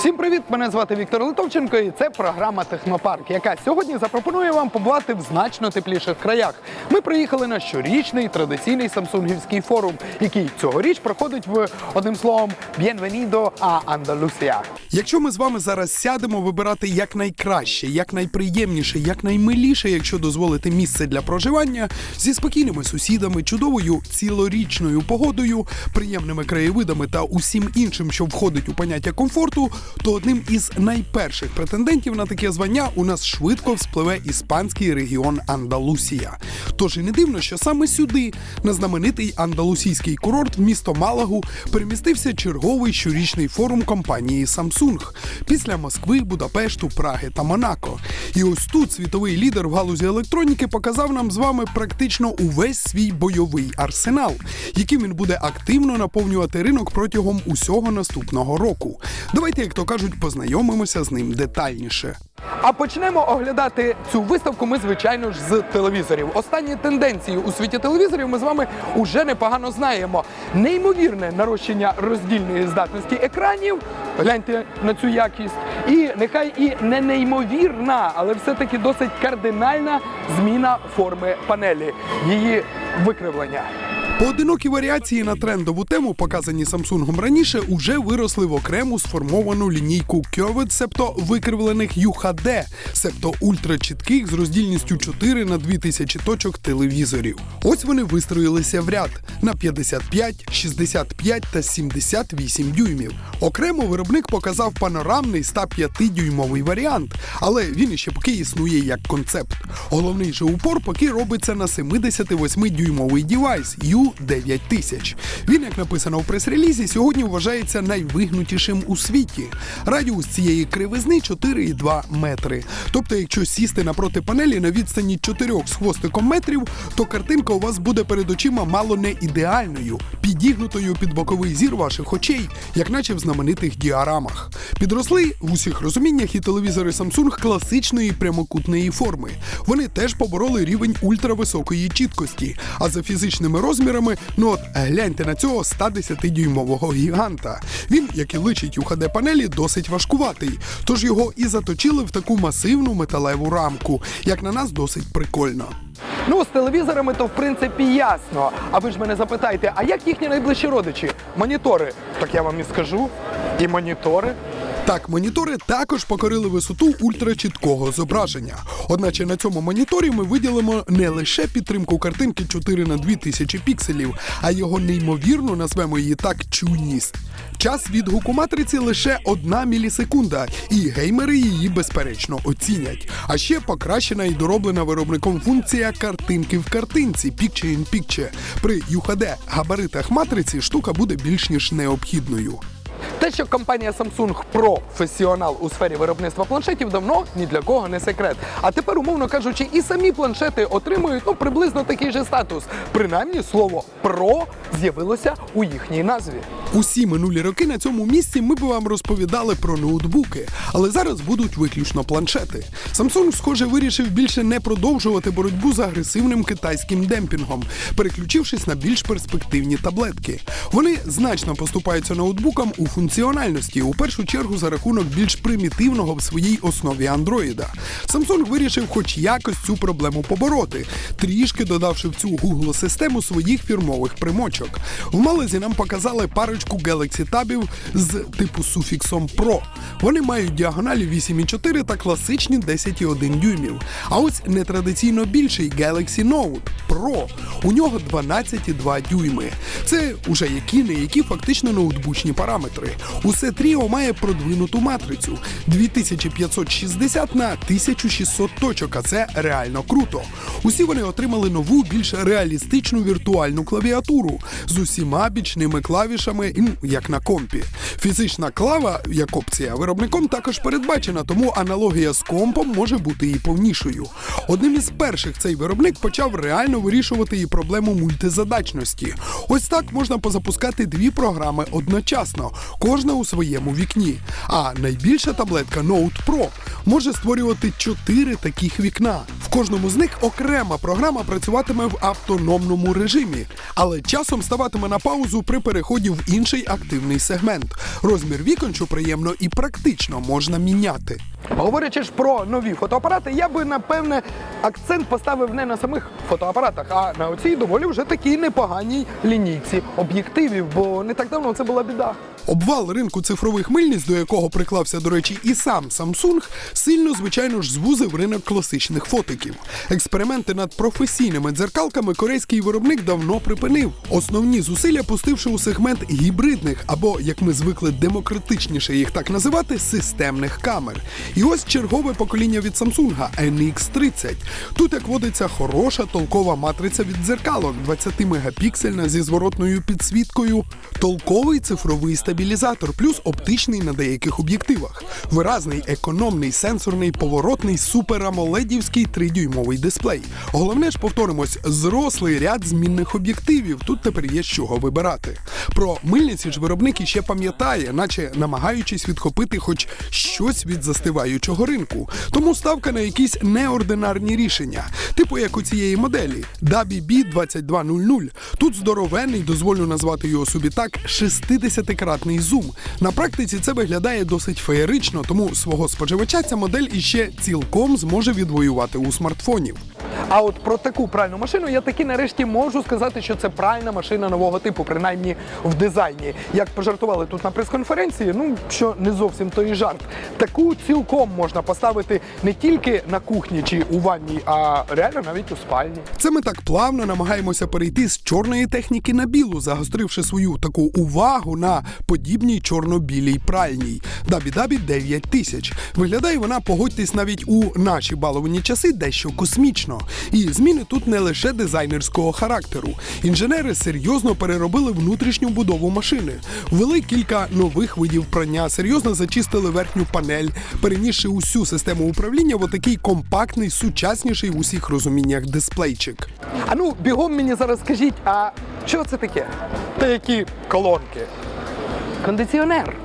Всім привіт! Мене звати Віктор Литовченко, і це програма Технопарк, яка сьогодні запропонує вам побувати в значно тепліших краях. Ми приїхали на щорічний традиційний самсунгівський форум, який цьогоріч проходить в одним словом Bienvenido a Andalusia. Якщо ми з вами зараз сядемо вибирати якнайкраще, якнайприємніше, якнаймиліше, якщо дозволити місце для проживання, зі спокійними сусідами, чудовою цілорічною погодою, приємними краєвидами та усім іншим, що входить у поняття комфорту, то одним із найперших претендентів на таке звання у нас швидко вспливе іспанський регіон Андалусія. Тож і не дивно, що саме сюди, на знаменитий андалусійський курорт в місто Малагу, перемістився черговий щорічний форум компанії Samsung після Москви, Будапешту, Праги та Монако. І ось тут світовий лідер в галузі електроніки показав нам з вами практично увесь свій бойовий арсенал, яким він буде активно наповнювати ринок протягом усього наступного року. Давайте, як то кажуть, познайомимося з ним детальніше. А почнемо оглядати цю виставку. Ми, звичайно ж, з телевізорів. Останні тенденції у світі телевізорів ми з вами уже непогано знаємо. Неймовірне нарощення роздільної здатності екранів. Гляньте на цю якість. І нехай і не неймовірна, але все-таки досить кардинальна зміна форми панелі, її викривлення. Поодинокі варіації на трендову тему, показані Samsung раніше, уже виросли в окрему сформовану лінійку Curved, себто викривлених UHD, себто ультрачітких з роздільністю 4 на 2000 точок телевізорів. Ось вони вистроїлися в ряд на 55, 65 та 78 дюймів. Окремо виробник показав панорамний 105-дюймовий варіант, але він іще поки існує як концепт. Головний же упор поки робиться на 78-дюймовий девайс U9000. Він, як написано в прес-релізі, сьогодні вважається найвигнутішим у світі. Радіус цієї кривизни 4,2 метри. Тобто, якщо сісти напроти панелі на відстані 4 з хвостиком метрів, то картинка у вас буде перед очима мало не ідеальною, підігнутою під боковий зір ваших очей, як наче в знаменитих діарамах. Підросли в усіх розуміннях і телевізори Samsung класичної прямокутної форми. Вони теж побороли рівень ультрависокої чіткості, а за фізичними розмірами, ну от гляньте на цього 110-дюймового гіганта. Він, як і личить у hd панелі, досить важкуватий, тож його і заточили в таку масивну металеву рамку, як на нас досить прикольно. Ну, з телевізорами то в принципі ясно. А ви ж мене запитаєте, а як їхні найближчі родичі? Монітори? Так я вам і скажу. І монітори. Так, монітори також покорили висоту ультрачіткого зображення. Одначе на цьому моніторі ми виділимо не лише підтримку картинки 4 на 2000 пікселів, а його неймовірну, назвемо її так, чуйність. Час відгуку матриці лише одна мілісекунда, і геймери її безперечно оцінять. А ще покращена і дороблена виробником функція картинки в картинці Picture in Picture. При UHD габаритах матриці штука буде більш ніж необхідною. Що компанія Samsung професіонал у сфері виробництва планшетів, давно ні для кого не секрет. А тепер, умовно кажучи, і самі планшети отримують ну приблизно такий же статус. Принаймні слово про з'явилося у їхній назві. Усі минулі роки на цьому місці ми б вам розповідали про ноутбуки, але зараз будуть виключно планшети. Samsung, схоже, вирішив більше не продовжувати боротьбу з агресивним китайським демпінгом, переключившись на більш перспективні таблетки. Вони значно поступаються ноутбукам у функціональності, у першу чергу за рахунок більш примітивного в своїй основі андроїда. Samsung вирішив хоч якось цю проблему побороти, трішки додавши в цю Google систему своїх фірмових примочок. В Малезі нам показали парочку Galaxy Tab з типу суфіксом Pro. Вони мають діагоналі 8,4 та класичні 10,1 дюймів. А ось нетрадиційно більший Galaxy Note Pro. У нього 12,2 дюйми. Це уже які не які фактично ноутбучні параметри. Усе тріо має продвинуту матрицю 2560 на 1600 точок, а це реально круто. Усі вони отримали нову, більш реалістичну віртуальну клавіатуру з усіма бічними клавішами, як на компі. Фізична клава, як опція, виробником також передбачена, тому аналогія з компом може бути і повнішою. Одним із перших цей виробник почав реально вирішувати і проблему мультизадачності. Ось так можна позапускати дві програми одночасно, кожна у своєму вікні. А найбільша таблетка Note Pro може створювати чотири таких вікна. В кожному з них окрема програма працюватиме в автономному режимі, але часом ставатиме на паузу при переході в інший активний сегмент. Розмір вікон, що приємно і практично можна міняти. Говорячи ж про нові фотоапарати, я би напевне акцент поставив не на самих фотоапаратах, а на оцій доволі вже такій непоганій лінійці об'єктивів, бо не так давно це була біда. Обвал ринку цифрових мильниць, до якого приклався, до речі, і сам Samsung, сильно, звичайно ж, звузив ринок класичних фотиків. Експерименти над професійними дзеркалками корейський виробник давно припинив. Основні зусилля пустивши у сегмент гібридних, або, як ми звикли демократичніше їх так називати, системних камер. І ось чергове покоління від Samsung NX30. Тут, як водиться, хороша толкова матриця від дзеркалок, 20-мегапіксельна зі зворотною підсвіткою, толковий цифровий стабілізатор, плюс оптичний на деяких об'єктивах, виразний, економний, сенсорний, поворотний, суперамоледівський 3-дюймовий дисплей. Головне ж, повторимось, зрослий ряд змінних об'єктивів. Тут тепер є з чого вибирати. Про мильниці ж виробник іще пам'ятає, наче намагаючись відхопити хоч щось від застиваючого ринку. Тому ставка на якісь неординарні рішення, типу як у цієї моделі WB 2200. Тут здоровенний, дозволю назвати його собі так, 60-кратний зум. На практиці це виглядає досить феєрично, тому свого споживача ця модель іще цілком зможе відвоювати у смартфонів. А от про таку пральну машину я таки нарешті можу сказати, що це пральна машина нового типу, принаймні в дизайні. Як пожартували тут на прес-конференції, ну що не зовсім той жарт. Таку цілком можна поставити не тільки на кухні чи у ванній, а реально навіть у спальні. Це ми так плавно намагаємося перейти з чорної техніки на білу, загостривши свою таку увагу на подібній чорно-білій пральній. Дабі-дабі 9000. Виглядає вона, погодьтесь, навіть у наші баловані часи дещо космічно. І зміни тут не лише дизайнерського характеру. Інженери серйозно переробили внутрішню будову машини, ввели кілька нових видів прання, серйозно зачистили верхню панель, перенісши усю систему управління в отакий компактний, сучасніший в усіх розуміннях дисплейчик. А ну, бігом мені зараз скажіть, а що це таке? Та які колонки? Кондиціонер.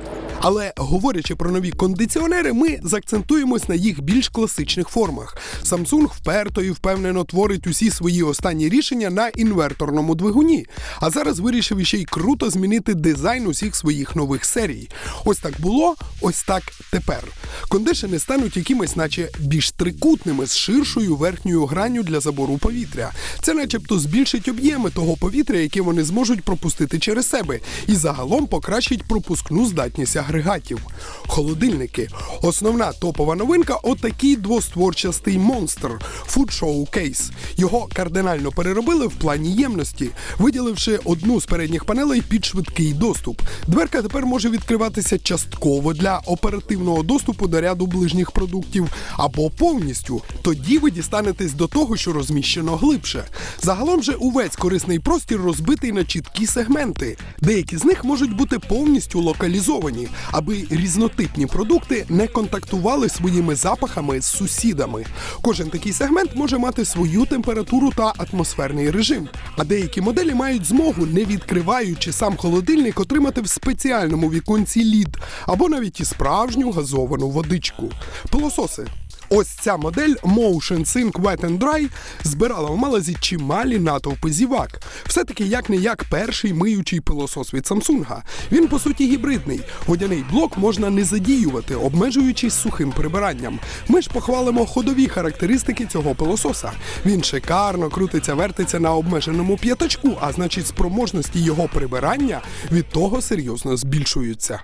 Але говорячи про нові кондиціонери, ми заакцентуємось на їх більш класичних формах. Samsung вперто і впевнено творить усі свої останні рішення на інверторному двигуні. А зараз вирішив іще й круто змінити дизайн усіх своїх нових серій. Ось так було, ось так тепер. Кондишени стануть якимись, наче більш трикутними з ширшою верхньою гранню для забору повітря. Це, начебто, збільшить об'єми того повітря, яке вони зможуть пропустити через себе, і загалом покращить пропускну здатність агрегатів. Холодильники. Основна топова новинка отакий двостворчастий монстр Show Case. Його кардинально переробили в плані ємності, виділивши одну з передніх панелей під швидкий доступ. Дверка тепер може відкриватися частково для оперативного доступу до ряду ближніх продуктів або повністю. Тоді ви дістанетесь до того, що розміщено глибше. Загалом же увесь корисний простір розбитий на чіткі сегменти. Деякі з них можуть бути повністю локалізовані, аби різнотипні продукти не контактували своїми запахами з сусідами. Кожен такий сегмент може мати свою температуру та атмосферний режим. А деякі моделі мають змогу, не відкриваючи сам холодильник, отримати в спеціальному віконці лід або навіть і справжню газовану водичку. Пилососи. Ось ця модель Motion Sync Wet and Dry збирала в малазі чималі натовпи зівак. Все-таки як не як перший миючий пилосос від Samsung. Він по суті гібридний. Водяний блок можна не задіювати, обмежуючись сухим прибиранням. Ми ж похвалимо ходові характеристики цього пилососа. Він шикарно крутиться, вертиться на обмеженому п'ятачку, а значить спроможності його прибирання від того серйозно збільшуються.